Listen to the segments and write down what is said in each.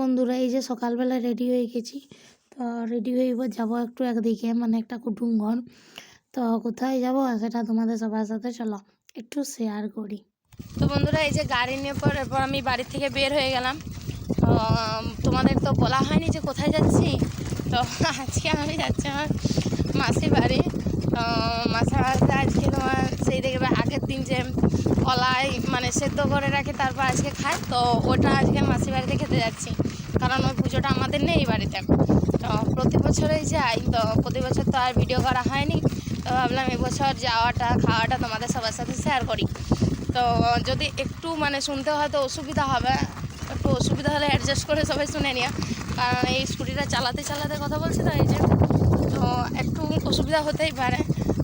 বন্ধুরা, এই যে সকালবেলা রেডি হয়ে গেছি। তো রেডি হয়ে এবার যাব একটু একদিকে মানে একটা কুটুম ঘর তো কোথায় যাব সেটা তোমাদের সবার সাথে চলো, একটু শেয়ার করি। তো বন্ধুরা, এই যে গাড়ি নিয়ে পর এরপর আমি বাড়ি থেকে বের হয়ে গেলাম। তো তোমাদের তো বলা হয়নি যে কোথায় যাচ্ছি। তো আজকে আমি যাচ্ছি আমার মাসির বাড়ি। তো মাসির বাড়িতে আজকে তোমার সেই দেখবে আগের দিন যে কলাই মানে সেদ্ধ করে রাখি, তারপর আজকে খায়। তো ওটা আজকে মাসির বাড়িতে খেতে যাচ্ছি। কারণ ওই পুজোটা আমাদের নেই বাড়িতে তো প্রতি বছরই যাই, তো প্রতি বছর তো আর ভিডিও করা হয়নি। তো ভাবলাম এবছর যাওয়াটা, খাওয়াটা তোমাদের সবার সাথে শেয়ার করি। তো যদি একটু মানে শুনতে হয়তো অসুবিধা হবে, একটু অসুবিধা হলে অ্যাডজাস্ট করে সবাই শুনে নিও। কারণ এই স্কুটিটা চালাতে চালাতে কথা বলছি তো, এই যে তো একটু অসুবিধা হতেই পারে।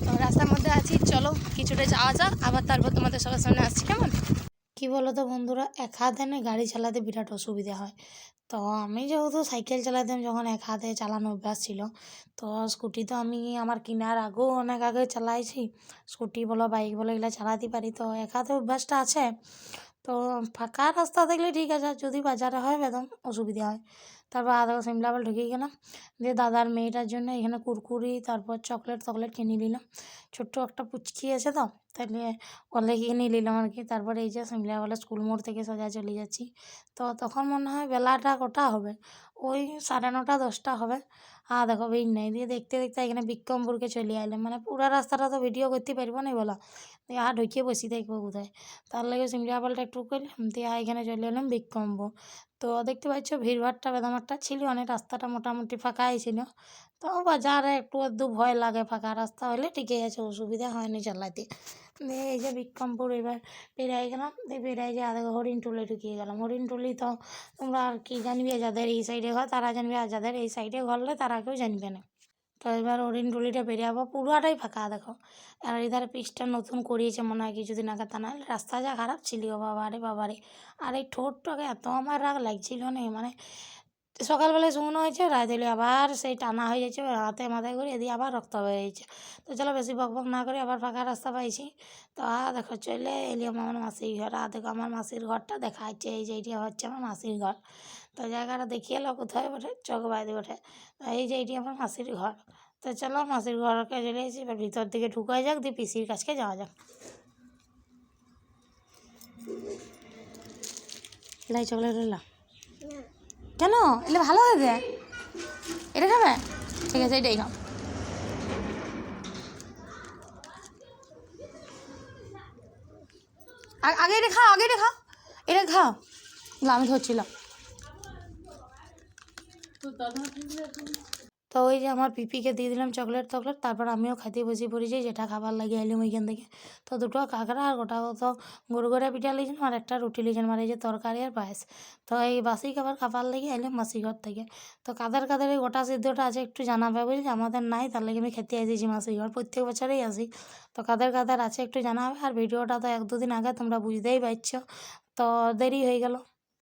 তো রাস্তার মধ্যে আছি, চলো কিছুটা যাওয়া যাক, আবার তারপর তোমাদের সবার সামনে আসছি, কেমন? কী বলো তো বন্ধুরা, এক হাতে গাড়ি চালাতে বিরাট অসুবিধা হয়। তো আমি যেহেতু সাইকেল চালাতাম, যখন এক হাতে চালানো অভ্যাস ছিল, তো স্কুটি তো আমি আমার কেনার আগেও অনেক আগে চালাইছি। স্কুটি বলো, বাইক বলো, এগুলো চালাতে পারি। তো এক হাতে অভ্যাসটা আছে। তো ফাঁকা রাস্তা থাকলে ঠিক আছে যদি বাজারে হয় একদম অসুবিধা হয়। তারপর আদা আধা সিমলাবল ঢুকে গেলাম। দিয়ে দাদার মেয়েটার জন্য এখানে কুরকুরি, তারপর চকলেট টকলেট কিনে নিলাম। ছোট্ট একটা পুচকি আছে তো তাহলে ওলে কিনে নিলাম আর কি। তারপরে এই যে সিমলাবেলা স্কুল মোড় থেকে সোজা চলে যাচ্ছি। তো তখন মনে হয় বেলাটা কটা হবে? ওই সাড়ে নটা, দশটা হবে। আর দেখো ভিড় নেই। দিয়ে দেখতে দেখতে এখানে বিক্রমপুরকে চলে আইলাম। মানে পুরো রাস্তাটা তো ভিডিও করতে পারব না বলা। দিয়ে আর ঢুকিয়ে বসে থাকব কোথায়? তার লাগে সিমলাপালটা একটু করলাম। দিয়ে এখানে চলে এলাম বিক্রমপুর। তো দেখতে পাচ্ছ ভিড়ভাড়টা বেদামারটা ছিল অনেক রাস্তাটা মোটামুটি ফাঁকাই ছিল। তো বাজারে একটু আধটু ভয় লাগে, ফাঁকা রাস্তা হলে ঠিকই আছে, অসুবিধা হয়নি চালাতে। এই যে বিক্রমপুর এবার পেরাই গেলাম, দিয়ে পেরাই যে আধা হরিণটুলি ঢুকিয়ে গেলাম। হরিণটুলি তো তোমরা আর কি জানবে, যাদের এই সাইডে ঘর, তারা জানবে, আর যাদের এই সাইডে ঘরলে তারা কেউ জানবে না। তো এবার হরিণটুলিটা বেরিয়ে আবার পুরোটাই ফাঁকা, দেখো। আর এধারে পিচটা নতুন করিয়েছে মনে হয় কিছুদিন আগে, তা নাহলে রাস্তা যা খারাপ ছিল, বাবারে বাবারে। আর এই ঠোঁটটাকে এত আমার রাগ লাগছিল না মানে সকালবেলায় শুকনো হয়েছে, রাত হলে আবার সেই টানা হয়ে যাচ্ছে হাতে মাথায় করে এদিকে আবার রক্ত হয়ে যাচ্ছে তো চলো বেশি বক বক না করে আবার ফাঁকা রাস্তা পাইছি। তো আ, দেখো চলে এলিম আমার মাসির ঘর। আর দেখো আমার মাসির ঘরটা দেখা যাচ্ছে, এই যে এইটা হচ্ছে আমার মাসির ঘর। তো জায়গাটা দেখিয়ে এলো কোথায় বটে? চোখ বাইরে বটে। এই যে এইটি আমার মাসির ঘর। তো চলো মাসির ঘরকে চলে এসেছি, এবার ভিতর দিকে ঢুকাই যাক, দিয়ে পিসির কাছকে যাওয়া যাক। লাই চকলেট এলাম কেন? এটা ভালো হবে এটা খাবে? ঠিক আছে, এটাই খাও। আগে এটা খাও, আগে এটা খাও। এটা খাও। আমি ধরছিলাম তো ওই যে আমার পিপিকে দিয়ে দিলাম চকলেট টকলেট, তারপর আমিও খাইতে বসে পড়েছি যেটা খাবার লাগিয়ে এলাম ওইখান থেকে। তো দুটো কাঁকড়া আর গোটা তো গরু পিঠা লিয়েছিলাম আর একটা রুটি লিয়েছিলাম আর এই যে তরকারি আর পায়েস। তো এই বাসি খাবার খাবার লেগে এলাম মাসি ঘর থেকে। তো কাদের কাদের এই গোটা সিদ্ধটা আছে একটু জানাবে বুঝলি আমাদের নাই, তার লাগে আমি খেতে এসেছি মাসি ঘর, প্রত্যেক বছরেই আসি। তো কাদের কাদের আছে একটু জানাবে, আর ভিডিওটা তো এক দুদিন আগে তোমরা বুঝতেই পারছ। তো দেরি হয়ে গেল।